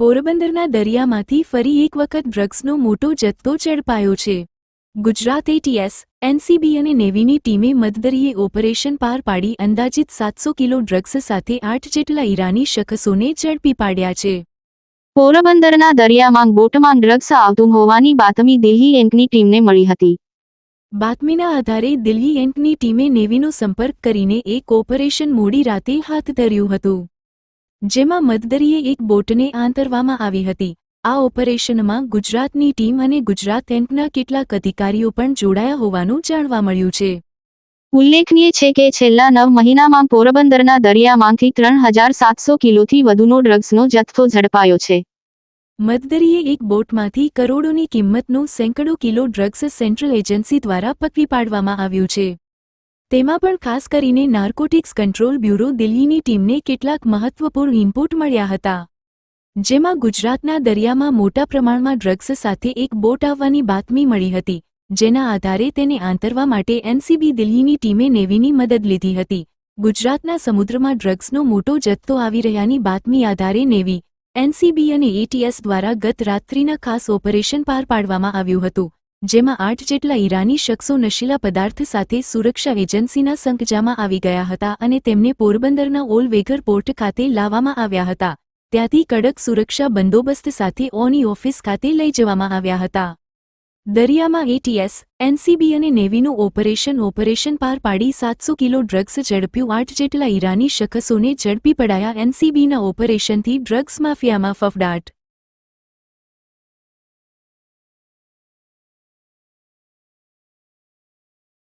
પોરબંદરના દરિયામાંથી ફરી એક વખત ડ્રગ્સનો મોટો જથ્થો ઝડપાયો છે. ગુજરાત એટીએસ એનસીબી અને નેવીની ટીમે મધદરીએ ઓપરેશન પાર પાડી અંદાજિત સાતસો કિલો ડ્રગ્સ સાથે આઠ જેટલા ઈરાની શખસોને ઝડપી પાડ્યા છે. પોરબંદરના દરિયામાં બોટમાં ડ્રગ્સ આવતું હોવાની બાતમી દિલ્હી એન્કની ટીમને મળી હતી. બાતમીના આધારે દિલ્હી એન્કની ટીમે નેવીનો સંપર્ક કરીને એક ઓપરેશન મોડી રાતે હાથ ધર્યું હતું. જેમાં મતદરીએ એક બોટને આંતરવામાં આવી હતી. આ ઓપરેશનમાં ગુજરાતની ટીમ અને ગુજરાત એન્કના કેટલાક અધિકારીઓ પણ જોડાયા હોવાનું જાણવા મળ્યું છે. ઉલ્લેખનીય છે કે છેલ્લા નવ મહિનામાં પોરબંદરના દરિયામાંથી ત્રણ હજાર સાતસો કિલોથી વધુનો ડ્રગ્સનો જથ્થો ઝડપાયો છે. મતદરીએ એક બોટમાંથી કરોડોની કિંમતનો સેંકડો કિલો ડ્રગ્સ સેન્ટ્રલ એજન્સી દ્વારા પકડી પાડવામાં આવ્યું છે. તેમાં પણ ખાસ કરીને નાર્કોટિક્સ કંટ્રોલ બ્યુરો દિલ્હીની ટીમને કેટલાક મહત્વપૂર્ણ ઇનપુટ મળ્યા હતા. જેમાં ગુજરાતના દરિયામાં મોટા પ્રમાણમાં ડ્રગ્સ સાથે એક બોટ આવવાની બાતમી મળી હતી, જેના આધારે તેને આંતરવા માટે એનસીબી દિલ્હીની ટીમે નેવીની મદદ લીધી હતી. ગુજરાતના સમુદ્રમાં ડ્રગ્સનો મોટો જથ્થો આવી રહ્યાની બાતમી આધારે નેવી, એનસીબી અને એટીએસ દ્વારા ગત રાત્રિના ખાસ ઓપરેશન પાર પાડવામાં આવ્યું હતું. જેમાં આઠ જેટલા ઈરાની શખ્સો નશીલા પદાર્થ સાથે સુરક્ષા એજન્સીના સંકજામાં આવી ગયા હતા અને તેમને પોરબંદરના ઓલવેગર પોર્ટ ખાતે લાવવામાં આવ્યા હતા. ત્યાંથી કડક સુરક્ષા બંદોબસ્ત સાથે ઓની ઓફિસ ખાતે લઈ જવામાં આવ્યા હતા. દરિયામાં એટીએસ, એનસીબી અને નેવીનું ઓપરેશન ઓપરેશન પાર પાડી સાતસો કિલો ડ્રગ્સ ઝડપ્યું. આઠ જેટલા ઈરાની શખસોને ઝડપી પડાયા એનસીબીના ઓપરેશનથી ડ્રગ્સ માફિયામાં ફફડાટ.